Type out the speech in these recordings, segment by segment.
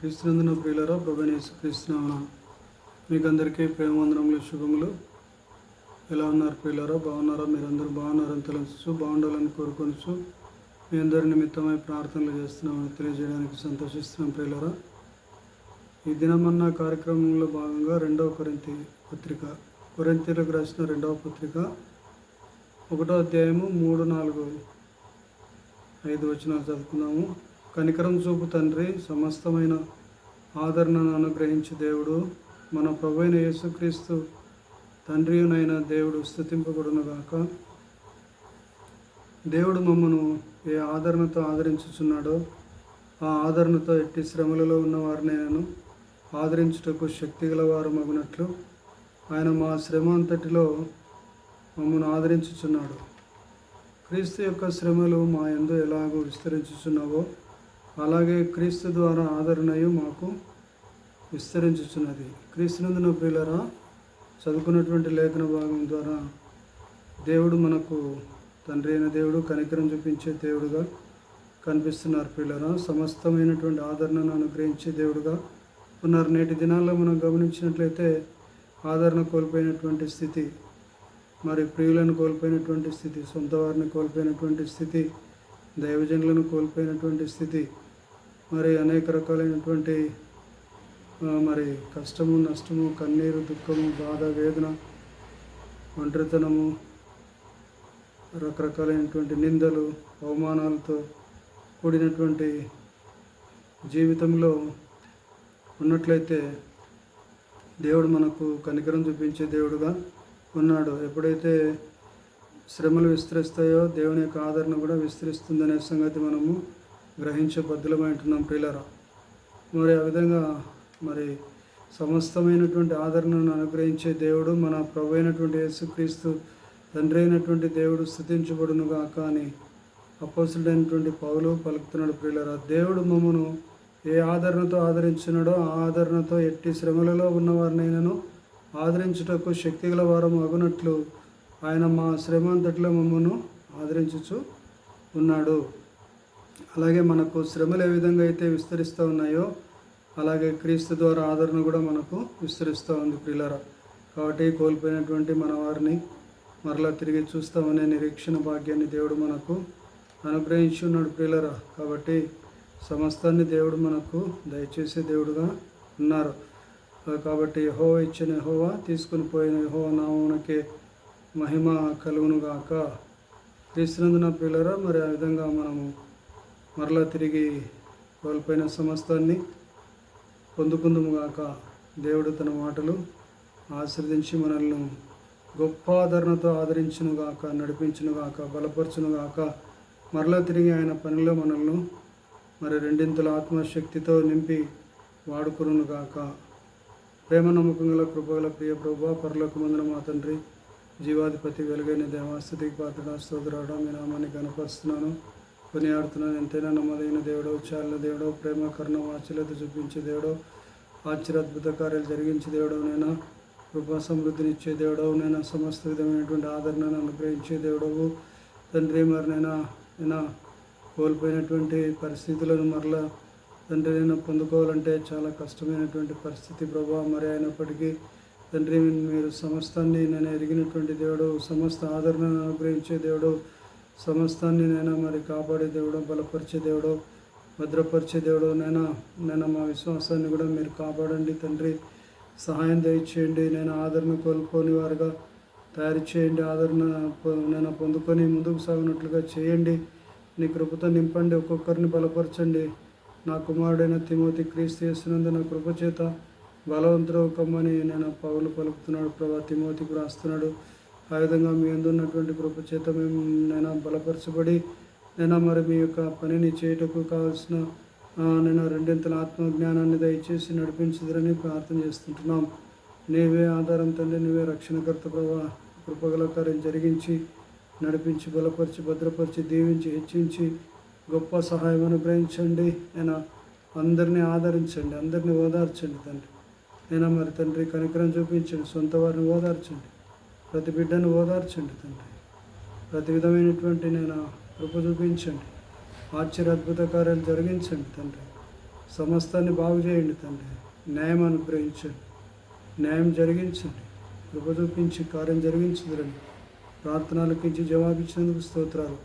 క్రీస్తునందున ప్రియులరా ప్రభనేసు క్రీస్తునామన మీకు అందరికీ ప్రేమవందనములు శుభములు. ఎలా ఉన్నారు ప్రియులరా? బాగున్నారా? మీరందరూ బాగున్నారని తెలుసు బాగుండాలని కోరుకొనుచు మీ అందరి నిమిత్తమై ప్రార్థనలు చేస్తున్నామని తెలియజేయడానికి సంతోషిస్తున్నాం ప్రియులరా. ఈ దినమన్న కార్యక్రమంలో భాగంగా రెండవ కొరింతి పత్రిక కొరింతీలకు రాసిన రెండవ పత్రిక ఒకటో అధ్యాయము మూడు నాలుగు ఐదు వచనాలు చదువుకుందాము. కనికరం చూపు తండ్రి సమస్తమైన ఆదరణను అనుగ్రహించి దేవుడు. మన ప్రభు అయిన యేసుక్రీస్తు తండ్రియునైన దేవుడు స్థుతింపబడునుగాక. దేవుడు మమ్మను ఏ ఆదరణతో ఆదరించుచున్నాడో ఆ ఆదరణతో ఎట్టి శ్రమలలో ఉన్న నేను ఆదరించుటకు శక్తి గలవారు మగునట్లు ఆయన మా శ్రమ అంతటిలో మమ్మను ఆదరించుచున్నాడు. క్రీస్తు యొక్క శ్రమలు మా ఎందు ఎలాగో విస్తరించుచున్నావో అలాగే క్రీస్తు ద్వారా ఆదరణయు మాకు విస్తరించుచున్నది. క్రీస్తునందున ప్రియులరా చదువుకున్నటువంటి లేఖన భాగం ద్వారా దేవుడు మనకు తండ్రి అయిన దేవుడు కనికరం చూపించే దేవుడుగా కనిపిస్తున్నారు పిల్లరా సమస్తమైనటువంటి ఆదరణను అనుగ్రహించే దేవుడుగా ఉన్నారు. నేటి దినాల్లో మనం గమనించినట్లయితే ఆదరణ కోల్పోయినటువంటి స్థితి మరి ప్రియులను కోల్పోయినటువంటి స్థితి సొంత వారిని కోల్పోయినటువంటి స్థితి దైవజనులను కోల్పోయినటువంటి స్థితి మరి అనేక రకాలైనటువంటి మరి కష్టము నష్టము కన్నీరు దుఃఖము బాధ వేదన ఒంటరితనము రకరకాలైనటువంటి నిందలు అవమానాలతో కూడినటువంటి జీవితంలో ఉన్నట్లయితే దేవుడు మనకు కనికరం చూపించే దేవుడుగా ఉన్నాడు. ఎప్పుడైతే శ్రమలు విస్తరిస్తాయో దేవుని యొక్క ఆదరణ కూడా విస్తరిస్తుందనే సంగతి మనము గ్రహించే బద్దులమై ఉంటున్నాం ప్రియులరా. మరి ఆ విధంగా మరి సమస్తమైనటువంటి ఆదరణను అనుగ్రహించే దేవుడు మన ప్రభు అయినటువంటి యేసుక్రీస్తు తండ్రి అయినటువంటి దేవుడు స్థుతించబడునుగా కానీ అపోసుడైనటువంటి పౌలు పలుకుతున్నాడు ప్రియులరా. దేవుడు మమ్మను ఏ ఆదరణతో ఆదరించినాడో ఆ ఆదరణతో ఎట్టి శ్రమలలో ఉన్నవారినైనాను ఆదరించుటకు శక్తిగల వారం అగునట్లు ఆయన మా శ్రమ అంతట్లో మమ్మను ఆదరించుచు ఉన్నాడు. అలాగే మనకు శ్రమలు ఏ విధంగా అయితే విస్తరిస్తూ ఉన్నాయో అలాగే క్రీస్తు ద్వారా ఆదరణ కూడా మనకు విస్తరిస్తూ ఉంది ప్రియులరా. కాబట్టి కోల్పోయినటువంటి మన వారిని మరలా తిరిగి చూస్తామనే నిరీక్షణ భాగ్యాన్ని దేవుడు మనకు అనుగ్రహించి ఉన్నాడు ప్రియులరా. కాబట్టి సమస్తాన్ని దేవుడు మనకు దయచేసే దేవుడుగా ఉన్నారు. కాబట్టి యహోవా ఇచ్చిన యహోవా తీసుకుని పోయిన యహోవా నామమునకే మహిమ కలుగునుగాక. క్రీస్తునందున ప్రియులరా మరి ఆ విధంగా మనము మరలా తిరిగి కోల్పోయిన సమస్తాన్ని పొందుకుందుముగాక దేవుడు తన మాటలు ఆశీర్వదించి మనల్ని గొప్ప ఆదరణతో ఆదరించునుగాక నడిపించునుగాక బలపరచునుగాక బలపరచును గాక మరలా తిరిగి ఆయన పనిలో మనల్ని మరి రెండింతల ఆత్మశక్తితో నింపి వాడుకురునుగాక ప్రేమ నమ్మకం గల కృపగల ప్రియ ప్రభా పరలోక మందిన మా తండ్రి జీవాధిపతి వెలుగైన దేవాస్థితికి పాత్ర స్తోత్రాడ మీ నామాన్ని కనపరుస్తున్నాను కొనియాడుతున్నాను ఎంతైనా నమ్మదైన దేవుడో చాలిన దేవుడో ప్రేమ కరుణ వాత్సల్యత చూపించే దేవుడో ఆశ్చర్య అద్భుత కార్యాలు జరిగించే దేవుడో నైనా కృపా సమృద్ధినిచ్చే దేవుడవు నైనా సమస్త విధమైనటువంటి ఆదరణను అనుగ్రహించే దేవుడవు తండ్రి మరి నేను నేను కోల్పోయినటువంటి పరిస్థితులను మరలా తండ్రి నేను పొందుకోవాలంటే చాలా కష్టమైనటువంటి పరిస్థితి ప్రభావ మరి అయినప్పటికీ తండ్రి మీరు సమస్తాన్ని నేను ఎరిగినటువంటి దేవుడు సమస్త ఆదరణను అనుగ్రహించే దేవుడు సమస్తాన్ని నేను మరి కాపాడే దేవుడు బలపరిచే దేవుడు భద్రపరిచే దేవుడు నేను నేను మా విశ్వాసాన్ని కూడా మీరు కాపాడండి తండ్రి. సహాయం దయచేయండి నేను ఆదరణ కోల్పోని వారుగా తయారు చేయండి ఆదరణ నేను పొందుకొని ముందుకు సాగినట్లుగా చేయండి. నీ కృపతో నింపండి ఒక్కొక్కరిని బలపరచండి. నా కుమారుడైన తిమోతి క్రీస్తు చేస్తున్నందు నా కృప చేత బలవంతుడు కమ్మని నేను పౌలు పలుకుతున్నాడు ప్రభా తిమోతికి రాస్తున్నాడు ఆ విధంగా మీ అందున్నటువంటి కృప చేత మేము నైనా బలపరచబడి నైనా మరి మీ యొక్క పనిని చేయుటకు కావాల్సిన నేను రెండింతల ఆత్మజ్ఞానాన్ని దయచేసి నడిపించదని ప్రార్థన చేస్తుంటున్నాం. నీవే ఆధారం తండ్రి నీవే రక్షణకర్త ప్రభా. కృపగల కార్యం జరిగించి నడిపించి బలపరిచి భద్రపరిచి దీవించి హెచ్చించి గొప్ప సహాయం అనుగ్రహించండి. నేను అందరినీ ఆదరించండి అందరినీ ఓదార్చండి తండ్రి. నేను మరి తండ్రి కనికరం చూపించండి సొంత వారిని ఓదార్చండి. ప్రతి బిడ్డను ఓదార్చండి తండ్రి. ప్రతి విధమైనటువంటి నేను కృప చూపించండి. ఆశ్చర్య అద్భుత కార్యాలు జరిగించండి తండ్రి. సమస్తాన్ని బాగు చేయండి తండ్రి. న్యాయం అనుగ్రహించండి. న్యాయం జరిగించండి. కృప చూపించి కార్యం జరిగించదురండి. ప్రార్థనలకించి జవాబిచ్చినందుకు స్తోత్రాలు.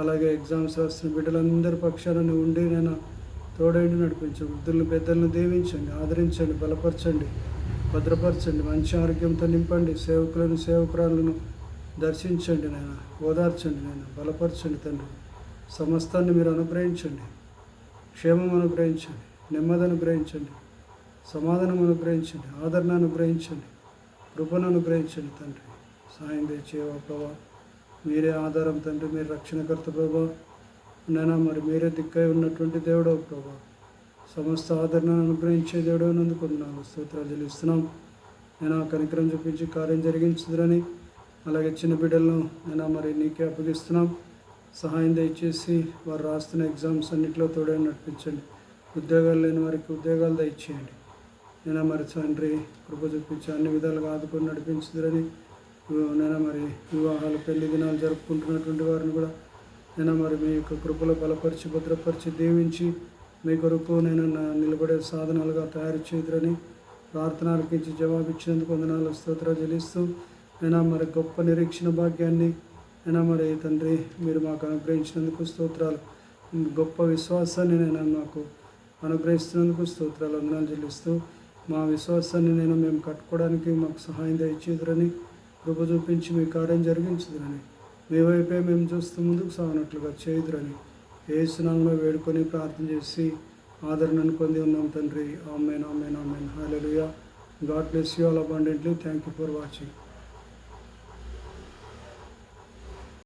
అలాగే ఎగ్జామ్స్ రాసిన బిడ్డలందరి పక్షాలను ఉండి నేను తోడైండి నడిపించండి. వృద్ధులను పెద్దలను దీవించండి ఆదరించండి బలపరచండి. భద్రపరచండి మంచి ఆరోగ్యంతో నింపండి సేవకులను సేవకురాలను దర్శించండి నాయన ఓదార్చండి నాయన బలపరచండి తండ్రి. సమస్తాన్ని మీరు అనుగ్రహించండి క్షేమం అనుగ్రహించండి నెమ్మది అనుగ్రహించండి సమాధానం అనుగ్రహించండి ఆదరణ అనుగ్రహించండి కృపను అనుగ్రహించండి తండ్రి. సాయం తెచ్చేవా ప్రభా మీరే ఆధారం తండ్రి మీరు రక్షణకర్త ప్రభా. నైనా మరి మీరే దిక్కై ఉన్నటువంటి దేవుడవు ప్రభా. సమస్త ఆదరణను అనుగ్రహించే దేవుడు నందుకున్నాను స్తోత్రాలు చెల్లిస్తున్నాం. నేను కనికరం చూపించి కార్యం జరిగించుదురని అలాగే చిన్న బిడ్డలను నేను మరి నీకే అప్పగిస్తున్నాం. సహాయం దయచేసి వారు రాస్తున్న ఎగ్జామ్స్ అన్నింటిలో తోడే నడిపించండి. ఉద్యోగాలు లేని వారికి ఉద్యోగాలు దయచేయండి. నేను మరి తండ్రి కృప చూపించి అన్ని విధాలుగా ఆదుకొని నడిపించుదురని నేను మరి వివాహాలు పెళ్ళి దినాలు జరుపుకుంటున్నటువంటి వారిని కూడా నేను మరి మీ యొక్క కృపలో బలపరిచి భద్రపరిచి దీవించి మీ కొరకు నేను నా నిలబడే సాధనాలుగా తయారు చేదురని ప్రార్థనలకించి జవాబిచ్చినందుకు వందనాలు స్తోత్రాలు చెల్లిస్తూ అయినా మరి గొప్ప నిరీక్షణ భాగ్యాన్ని అయినా మరి తండ్రి మీరు మాకు అనుగ్రహించినందుకు స్తోత్రాలు. గొప్ప విశ్వాసాన్ని నేను మాకు అనుగ్రహిస్తున్నందుకు స్తోత్రాలు వందనాలు చెల్లిస్తూ మా విశ్వాసాన్ని నేను మేము కట్టుకోవడానికి మాకు సహాయం దయచేదురని కృప చూపించి మీ కార్యం జరిగించుదురని. మీ వైపే మేము చూస్తూ ముందుకు సాగనట్లుగా చేయుదురని. ఏ స్నానంలో వేడుకొని ప్రార్థన చేసి ఆదరణను పొంది ఉన్నాం తండ్రి. Amen amen amen. Hallelujah God bless you all abundantly. Thank you for watching.